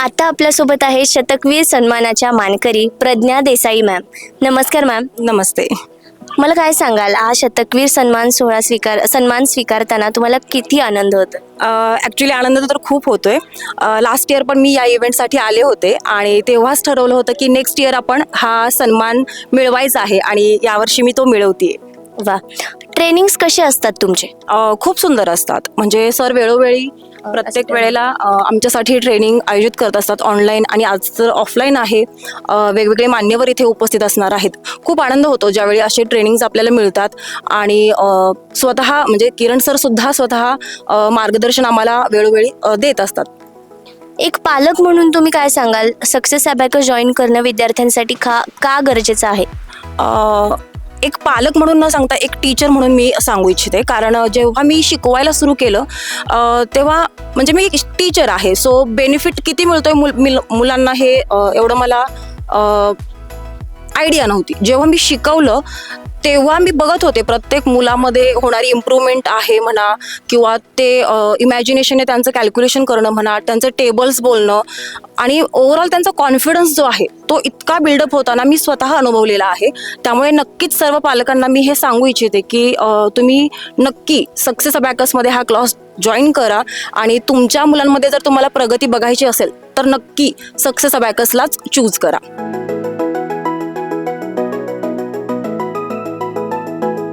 आता आपल्यासोबत आहे शतकवीर सन्मानाच्या मानकरी प्रज्ञा देसाई मॅम. नमस्कार मॅम. नमस्ते. मला काय सांगाल हा शतकवीर सन्मान सोहळा स्वीकार सन्मान स्वीकारताना तुम्हाला किती आनंद होतो? ॲक्च्युली आनंद तर खूप होतोय. लास्ट इयर पण मी या इव्हेंटसाठी आले होते आणि तेव्हाच ठरवलं होतं की नेक्स्ट इयर आपण हा सन्मान मिळवायचा आहे आणि यावर्षी मी तो मिळवतीये. वा ट्रेनिंग्स कसे असतात तुमचे? खूप सुंदर असतात. म्हणजे सर वेळोवेळी प्रत्येक. वेळेला आमच्यासाठी ट्रेनिंग आयोजित करत असतात. ऑनलाईन आणि आज तर ऑफलाईन आहे. वेगवेगळे मान्यवर इथे उपस्थित असणार आहेत. खूप आनंद होतो ज्यावेळी असे ट्रेनिंग्स आपल्याला मिळतात. आणि स्वतः म्हणजे किरण सर सुद्धा स्वतः मार्गदर्शन आम्हाला वेळोवेळी देत असतात. एक पालक म्हणून तुम्ही काय सांगाल? सक्सेस अबॅकस जॉईन करणं विद्यार्थ्यांसाठी का का गरजेचं आहे? एक पालक म्हणून न सांगता एक टीचर म्हणून मी सांगू इच्छिते. कारण जेव्हा मी शिकवायला सुरू केलं तेव्हा म्हणजे मी टीचर आहे. सो बेनिफिट किती मिळतोय मुल मिल- मुलांना हे एवढं मला आयडिया नव्हती. जेव्हा मी शिकवलं तेव्हा मी बघत होते प्रत्येक मुलामध्ये होणारी इम्प्रूव्हमेंट आहे म्हणा किंवा ते इमॅजिनेशनने त्यांचं कॅल्क्युलेशन करणं म्हणा त्यांचं टेबल्स बोलणं आणि ओव्हरऑल त्यांचा कॉन्फिडन्स जो आहे तो इतका बिल्डअप होताना मी स्वतः अनुभवलेला आहे. त्यामुळे नक्कीच सर्व पालकांना मी हे सांगू इच्छिते की तुम्ही नक्की सक्सेस अबॅकसमध्ये हा क्लास जॉईन करा आणि तुमच्या मुलांमध्ये जर तुम्हाला प्रगती बघायची असेल तर नक्की सक्सेस अबॅकसलाच चूज करा.